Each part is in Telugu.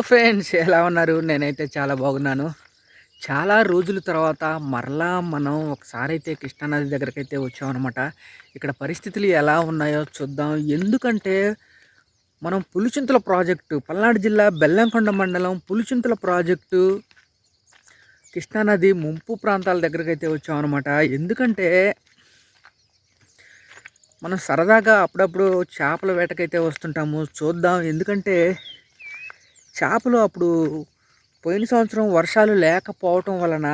ఫ్రెండ్స్ ఎలా ఉన్నారు? నేనైతే చాలా బాగున్నాను. చాలా రోజుల తర్వాత మరలా మనం ఒకసారి అయితే కృష్ణానది దగ్గరికి అయితే వచ్చామన్నమాట. ఇక్కడ పరిస్థితులు ఎలా ఉన్నాయో చూద్దాం. ఎందుకంటే మనం పులిచింతల ప్రాజెక్టు పల్నాడు జిల్లా బెల్లంకొండ మండలం పులిచింతల ప్రాజెక్టు కృష్ణానది ముంపు ప్రాంతాల దగ్గరికి అయితే వచ్చామన్నమాట. ఎందుకంటే మనం సరదాగా అప్పుడప్పుడు చేపల వేటకైతే వస్తుంటాము. చూద్దాం. ఎందుకంటే చేపలు అప్పుడు పోయిన సంవత్సరం వర్షాలు లేకపోవటం వలన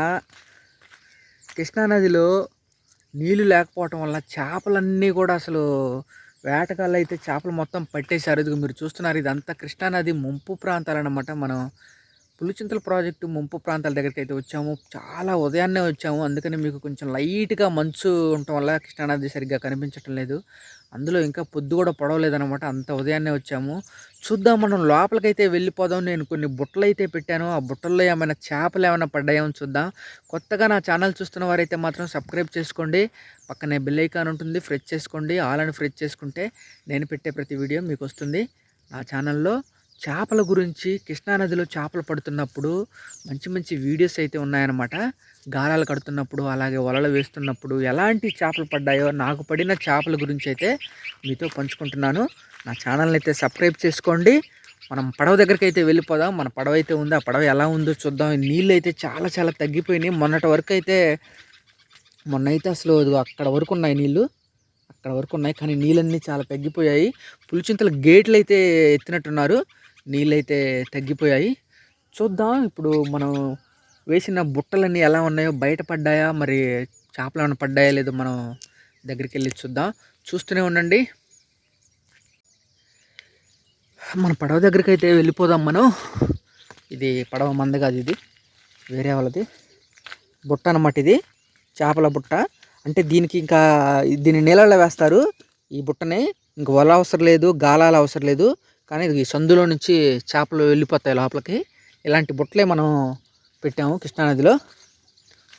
కృష్ణానదిలో నీళ్ళు లేకపోవటం వల్ల చేపలన్నీ కూడా అసలు వేటగాళ్ళు అయితే చేపలు మొత్తం పట్టేశారు. ఇది మీరు చూస్తున్నారు ఇదంతా కృష్ణానది ముంపు ప్రాంతాలు అన్నమాట మనం పులిచింతల ప్రాజెక్టు ముంపు ప్రాంతాల దగ్గరికి అయితే వచ్చాము. చాలా ఉదయాన్నే వచ్చాము. అందుకని మీకు కొంచెం లైట్గా మంచు ఉండటం వల్ల కృష్ణానది సరిగ్గా కనిపించటం లేదు. అందులో ఇంకా పొద్దు కూడా పడవలేదనమాట అంత ఉదయాన్నే వచ్చాము. చూద్దాం మనం లోపలికైతే వెళ్ళిపోదాం. నేను కొన్ని బుట్టలు అయితే పెట్టాను. ఆ బుట్టల్లో ఏమైనా చేపలు ఏమైనా పడ్డాయో చూద్దాం. కొత్తగా నా ఛానల్ చూస్తున్న వారైతే మాత్రం సబ్స్క్రైబ్ చేసుకోండి. పక్కనే బెల్ ఐకాన్ ఉంటుంది. ఫ్రెష్ చేసుకోండి. ఆల్ అని ఫ్రెష్ చేసుకుంటే నేను పెట్టే ప్రతి వీడియో మీకు వస్తుంది. నా ఛానల్లో చేపల గురించి కృష్ణానదిలో చేపలు పడుతున్నప్పుడు మంచి మంచి వీడియోస్ అయితే ఉన్నాయన్నమాట. గాలాలు కడుతున్నప్పుడు అలాగే వలలు వేస్తున్నప్పుడు ఎలాంటి చేపలు పడ్డాయో నాకు పడిన చేపల గురించి అయితే మీతో పంచుకుంటున్నాను. నా ఛానల్ని అయితే సబ్స్క్రైబ్ చేసుకోండి. మనం పడవ దగ్గరికి అయితే వెళ్ళిపోదాం. మన పడవ అయితే ఉంది. ఆ పడవ ఎలా ఉందో చూద్దాం. నీళ్ళు అయితే చాలా చాలా తగ్గిపోయినాయి. మొన్నటి వరకు అయితే మొన్న అయితే అసలు అక్కడ వరకు ఉన్నాయి నీళ్ళు. అక్కడ వరకు ఉన్నాయి. కానీ నీళ్ళన్నీ చాలా తగ్గిపోయాయి. పులిచింతల గేట్లు అయితే ఎత్తినట్టున్నారు. నీళ్ళైతే తగ్గిపోయాయి. చూద్దాం. ఇప్పుడు మనం వేసిన బుట్టలన్నీ ఎలా ఉన్నాయో బయట పడ్డాయా మరి చేపలు ఏమైనా పడ్డాయా లేదో మనం దగ్గరికి వెళ్ళి చూద్దాం. చూస్తూనే ఉండండి. మన పడవ దగ్గరికి అయితే వెళ్ళిపోదాం మనం. ఇది పడవ మంద కాదు ఇది. వేరే వాళ్ళది. బుట్ట అనమాట ఇది. చేపల బుట్ట. అంటే దీనికి ఇంకా దీన్ని నీళ్ళలో వేస్తారు. ఈ బుట్టని. ఇంక వల అవసరం లేదు గాలాల అవసరం లేదు. కానీ ఈ సందులో నుంచి చేపలు వెళ్ళిపోతాయి లోపలికి. ఇలాంటి బుట్టలే మనం పెట్టాము కృష్ణానదిలో.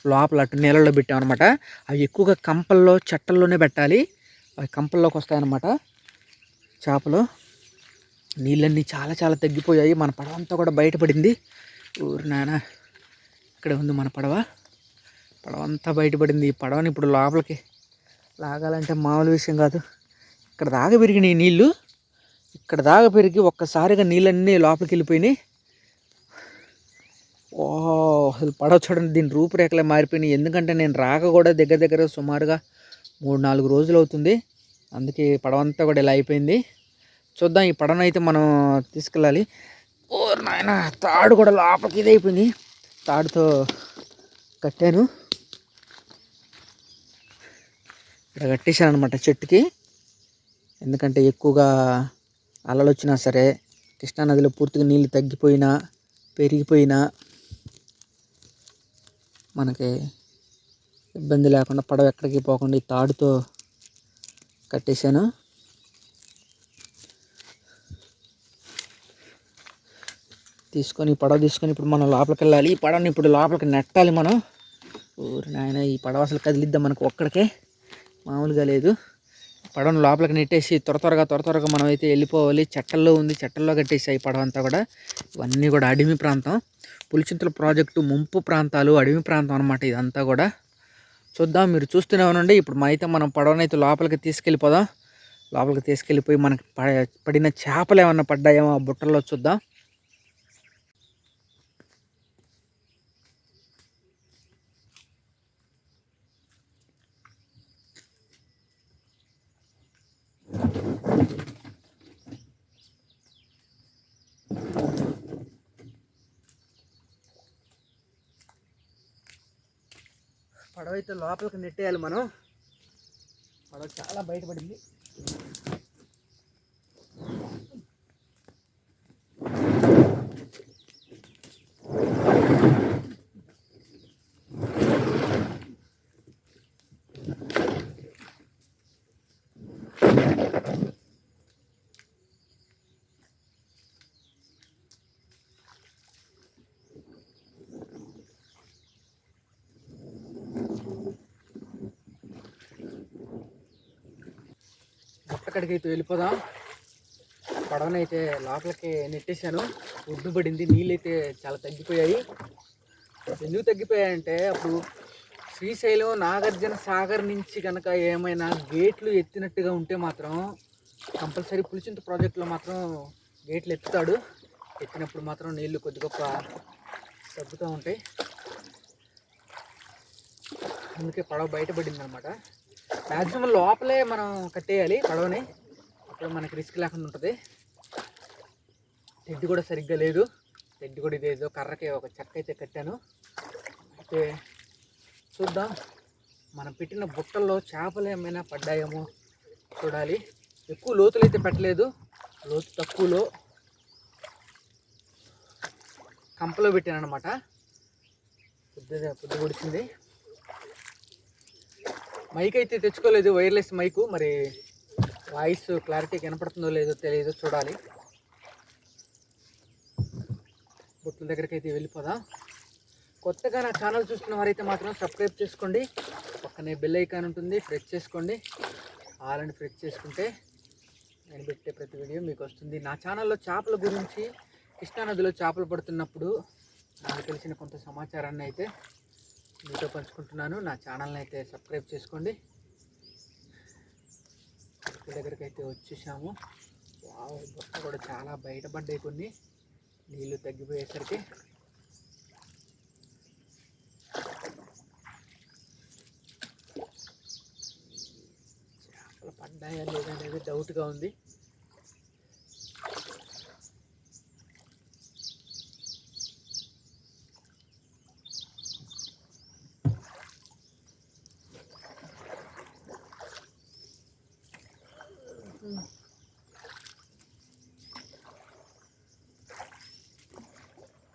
లోపల అటు నీళ్ళల్లో పెట్టామన్నమాట. అవి ఎక్కువగా కంపల్లో చెట్టల్లోనే పెట్టాలి. అవి కంపల్లోకి వస్తాయన్నమాట చేపలు. నీళ్ళన్నీ చాలా చాలా తగ్గిపోయాయి. మన పడవ అంతా కూడా బయటపడింది. ఊరు నాయన ఇక్కడ ఉంది మన పడవ. పడవ అంతా బయటపడింది. ఈ పడవని ఇప్పుడు లోపలికి లాగాలంటే మామూలు విషయం కాదు. ఇక్కడ దాకా పెరిగినాయి నీళ్ళు. ఇక్కడ దాకా పెరిగి ఒక్కసారిగా నీళ్ళన్నీ లోపలికి వెళ్ళిపోయినాయి. ఓ అసలు పడవ చూడండి దీని రూపురేఖలే మారిపోయినాయి. ఎందుకంటే నేను రాక కూడా దగ్గర దగ్గర సుమారుగా మూడు నాలుగు రోజులు అవుతుంది. అందుకే పడవంతా కూడా ఇలా అయిపోయింది. చూద్దాం ఈ పడవను అయితే మనం తీసుకెళ్ళాలి. ఓ నాయన తాడు కూడా లోపలికి ఇది అయిపోయింది. తాడుతో కట్టాను. ఇక్కడ కట్టేశాను అనమాట చెట్టుకి. ఎందుకంటే ఎక్కువగా అలలు వచ్చినా సరే కృష్ణానదిలో పూర్తిగా నీళ్ళు తగ్గిపోయినా పెరిగిపోయినా మనకి ఇబ్బంది లేకుండా పడవ ఎక్కడికి పోకుండా ఈ తాడుతో కట్టేశాను. తీసుకొని పడవ తీసుకొని ఇప్పుడు మనం లోపలికి వెళ్ళాలి ఈ పడవని ఇప్పుడు లోపలికి నెట్టాలి మనం. ఊరి నాయన ఈ పడవ అసలు కదిలిద్దాం మనకు ఒక్కడికే. మామూలుగా లేదు. పడవను లోపలికి నెట్టేసి త్వర త్వరగా త్వర త్వరగా మనం అయితే వెళ్ళిపోవాలి. చెట్టల్లో ఉంది చెట్టల్లో కట్టేసాయి పడవ అంతా కూడా. ఇవన్నీ కూడా అడవి ప్రాంతం. పులిచింతల ప్రాజెక్టు ముంపు ప్రాంతాలు అడవి ప్రాంతం అనమాట ఇదంతా కూడా. చూద్దాం మీరు చూస్తూనే ఉండండి. ఇప్పుడు అయితే మనం పడవనైతే లోపలికి తీసుకెళ్ళిపోదాం. లోపలికి తీసుకెళ్ళిపోయి మనకి పడిన చేపలు ఏమన్నా పడ్డాయేమో ఆ బుట్టల్లో చూద్దాం. పడవ అయితే లోపలికి నెట్టేయాలి మనం. పడవ చాలా బయటపడింది. అక్కడికి అయితే వెళ్ళిపోదాం పడవనైతే లోపలికి నెట్టేశాను. ఒడ్డు పడింది నీళ్ళైతే చాలా తగ్గిపోయాయి. ఎందుకు తగ్గిపోయాయంటే అప్పుడు శ్రీశైలం నాగార్జున సాగర్ నుంచి కనుక ఏమైనా గేట్లు ఎత్తినట్టుగా ఉంటే మాత్రం కంపల్సరీ పులిచింత ప్రాజెక్టులో మాత్రం గేట్లు ఎత్తుతాడు ఎత్తినప్పుడు మాత్రం నీళ్ళు కొద్ది గొప్ప తగ్గుతూ ఉంటాయి. అందుకే పడవ బయటపడింది అనమాట మ్యాక్సిమం లోపలే మనం కట్టేయాలి పడవని. అప్పుడు మనకి రిస్క్ లేకుండా ఉంటుంది. తెడ్డు కూడా సరిగ్గా లేదు. తెడ్డు కూడా ఇదేదో కర్రకి ఒక చెక్క అయితే కట్టాను. అయితే చూద్దాం. మనం పెట్టిన బుట్టల్లో చేపలు ఏమైనా పడ్డాయేమో చూడాలి. ఎక్కువ లోతులు అయితే పెట్టలేదు. లోతు తక్కువలో కంపలో పెట్టాను అనమాట పొద్దు పొద్దు పొడిచింది మైక్ అయితే తెచ్చుకోలేదు వైర్లెస్ మైకు మరి వాయిస్ క్లారిటీ కనపడుతుందో లేదో తెలియదో చూడాలి. బుట్ల దగ్గరికి అయితే వెళ్ళిపోదా. కొత్తగా నా ఛానల్ చూస్తున్న వారైతే మాత్రం సబ్స్క్రైబ్ చేసుకోండి. పక్కనే బెల్ ఐకాన్ ఉంటుంది ప్రెస్ చేసుకోండి. ఆల్ అని ప్రెస్ చేసుకుంటే నేను పెట్టే ప్రతి వీడియో మీకు వస్తుంది. నా ఛానల్లో చేపల గురించి కృష్ణానదిలో చేపలు పడుతున్నప్పుడు నాకు తెలిసిన కొంత సమాచారాన్ని అయితే మీతో పంచుకుంటున్నాను. నా ఛానల్ని అయితే సబ్స్క్రైబ్ చేసుకోండి. ఇంటి దగ్గరికి అయితే వచ్చేసాము. వావ్ బొక్క కూడా చాలా బయటపడ్డాయి కొన్ని. నీళ్ళు తగ్గిపోయేసరికి. చేపలు పడ్డాయా లేదా అనేది డౌట్గా ఉంది.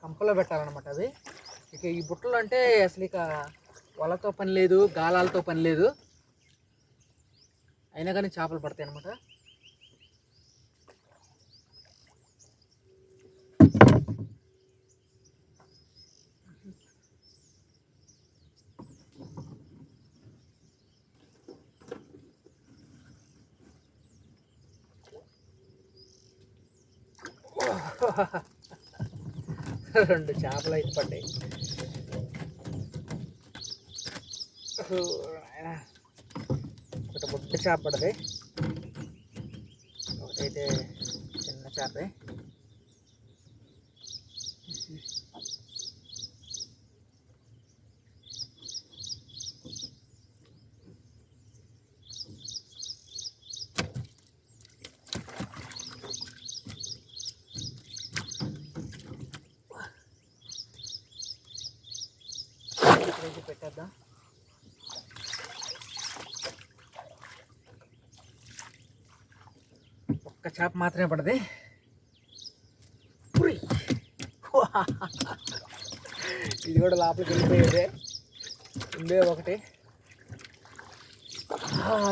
కంపలో పెట్టాలన్నమాట అది. ఇక ఈ బుట్టలు అంటే అసలు ఇక వలతో పని లేదు గాలాలతో పని లేదు. అయినా కానీ చేపలు పడతాయి అనమాట రెండు చేపలు అయితే పడ్డాయి. ఒకటి బుట్ట చేప పడది. ఒకటైతే చిన్న చేపే. ఇక్కడైతే పెట్టేద్దాం. ఒక్క చేప మాత్రమే పడది. ఇది కూడా లోపలికి వెళ్ళిపోయేదే. ఉందే ఒకటి.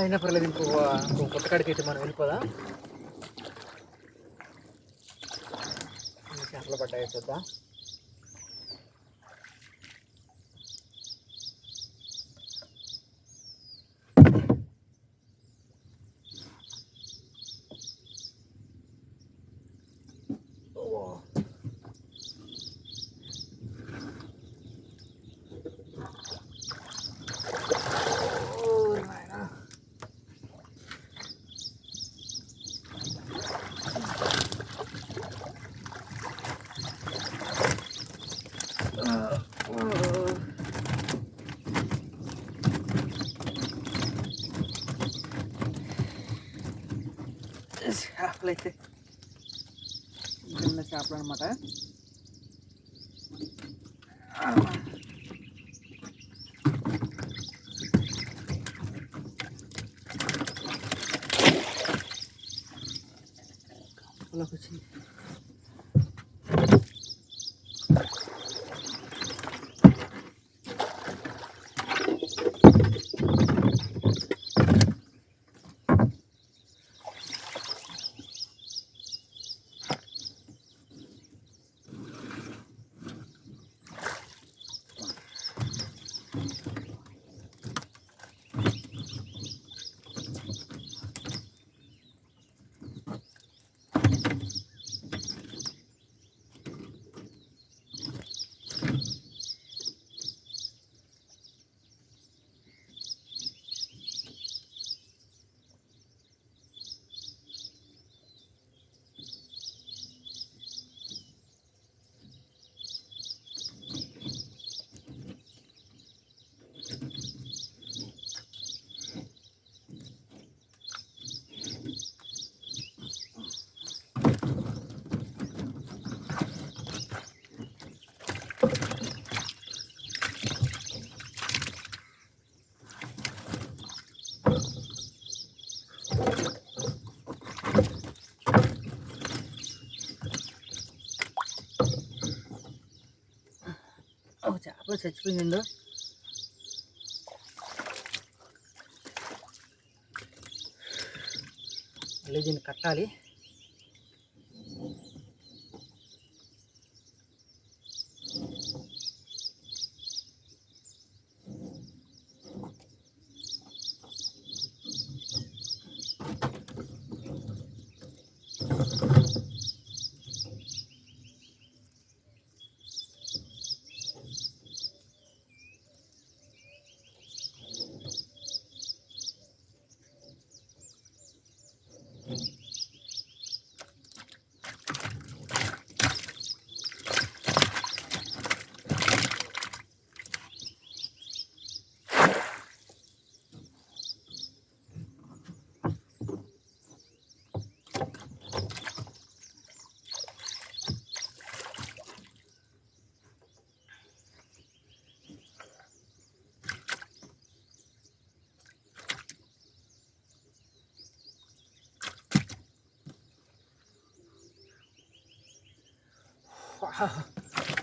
అయినా పర్లేదు ఇంకో ఇంకో కొత్త కాడికి అయితే మనం వెళ్ళిపోదాం. చేపలు పడ్డాయి చూద్దాం. చేపలు అయితే చిన్న చేపలు అనమాట ఎక్కడో చచ్చిపోయిందో. మళ్ళీ దీన్ని కట్టాలి.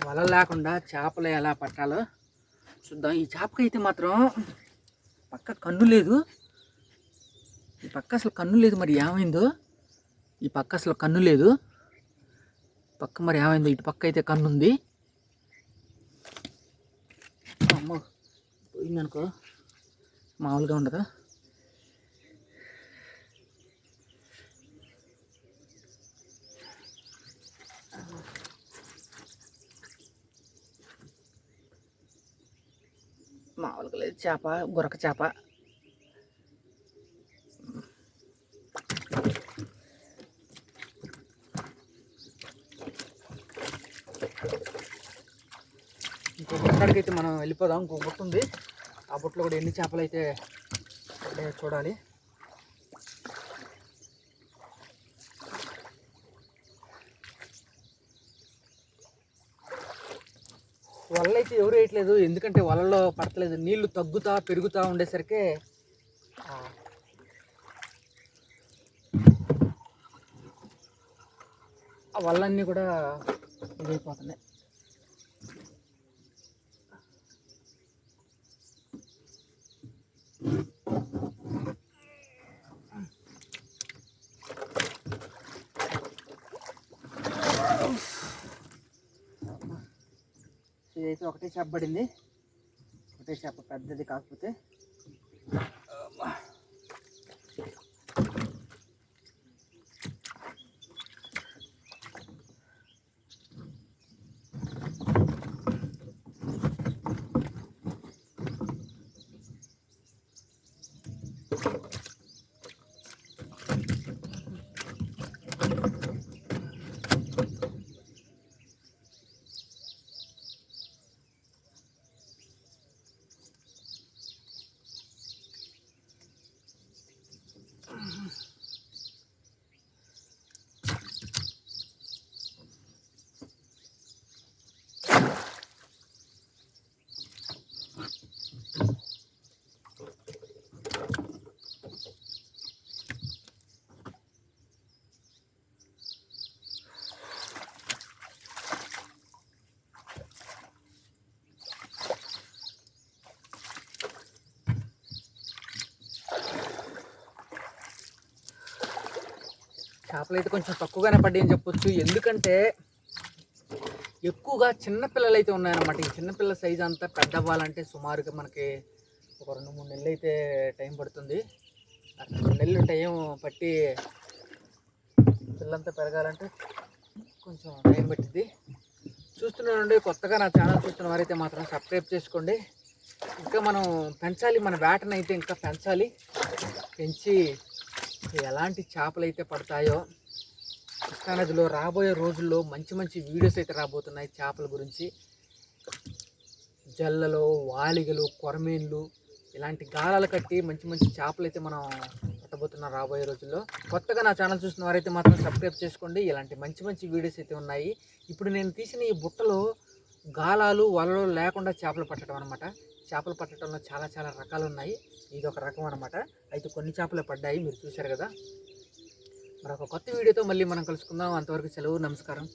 వల లేకుండా చేపలు ఎలా పట్టాలో చూద్దాం. ఈ చేపకైతే మాత్రం పక్క కన్ను లేదు. ఈ పక్క అసలు కన్ను లేదు మరి ఏమైందో? ఈ పక్క అసలు కన్ను లేదు. పక్క మరి ఏమైందో? ఇటు పక్క అయితే కన్ను ఉంది. అమ్మ పోయిందనుకో. మామూలుగా ఉండదు? మామూలుగా లేదు. చేప గురక చేప. ఇంకో అయితే మనం వెళ్ళిపోదాం. ఇంకో బుట్ట ఉంది. ఆ బుట్టలో కూడా ఎన్ని చేపలు అయితే చూడాలి. వల ఎవరు వేయట్లేదు ఎందుకంటే వలలో పడతలేదు. నీళ్ళు తగ్గుతా పెరుగుతూ ఉండేసరికి ఆ, ఆ వల్లన్నీ కూడా ఇదైపోతున్నాయి ఇదైతే ఒకటే చేప పడింది. ఒకటే చేప పెద్దది కాకపోతే చేపలు అయితే కొంచెం తక్కువగానే పడ్డాయని చెప్పొచ్చు. ఎందుకంటే ఎక్కువగా చిన్నపిల్లలు అయితే ఉన్నాయన్నమాట. ఈ చిన్నపిల్ల సైజ్ అంతా పెద్ద అవ్వాలంటే సుమారుగా మనకి ఒక రెండు మూడు నెలలు అయితే టైం పడుతుంది. రెండు నెలలు టైం పట్టి పిల్లంతా పెరగాలంటే కొంచెం టైం పట్టింది చూస్తున్నానండి కొత్తగా నా ఛానల్ చూస్తున్న వారైతే మాత్రం సబ్స్క్రైబ్ చేసుకోండి. ఇంకా మనం పెంచాలి. మన వేటనైతే అయితే ఇంకా పెంచాలి. పెంచి ఎలాంటి చేపలు అయితే పడతాయో కృష్ణానదిలో రాబోయే రోజుల్లో మంచి మంచి వీడియోస్ అయితే రాబోతున్నాయి చేపల గురించి. జల్లలు వాలిగలు కొరమేన్లు ఇలాంటి గాలాలు కట్టి మంచి మంచి చేపలు అయితే మనం పట్టబోతున్నాం రాబోయే రోజుల్లో. కొత్తగా నా ఛానల్ చూసిన వారైతే మాత్రం సబ్స్క్రైబ్ చేసుకోండి. ఇలాంటి మంచి మంచి వీడియోస్ అయితే ఉన్నాయి. ఇప్పుడు నేను తీసిన ఈ బుట్టలో గాలాలు వలలు లేకుండా చేపలు పట్టడం అనమాట చేపలు పట్టడంలో చాలా చాలా రకాలు ఉన్నాయి ఇది ఒక రకం అనమాట అయితే కొన్ని చేపలు పడ్డాయి మీరు చూశారు కదా. మరొక కొత్త వీడియోతో మళ్ళీ మనం కలుసుకుందాం. అంతవరకు సెలవు నమస్కారం.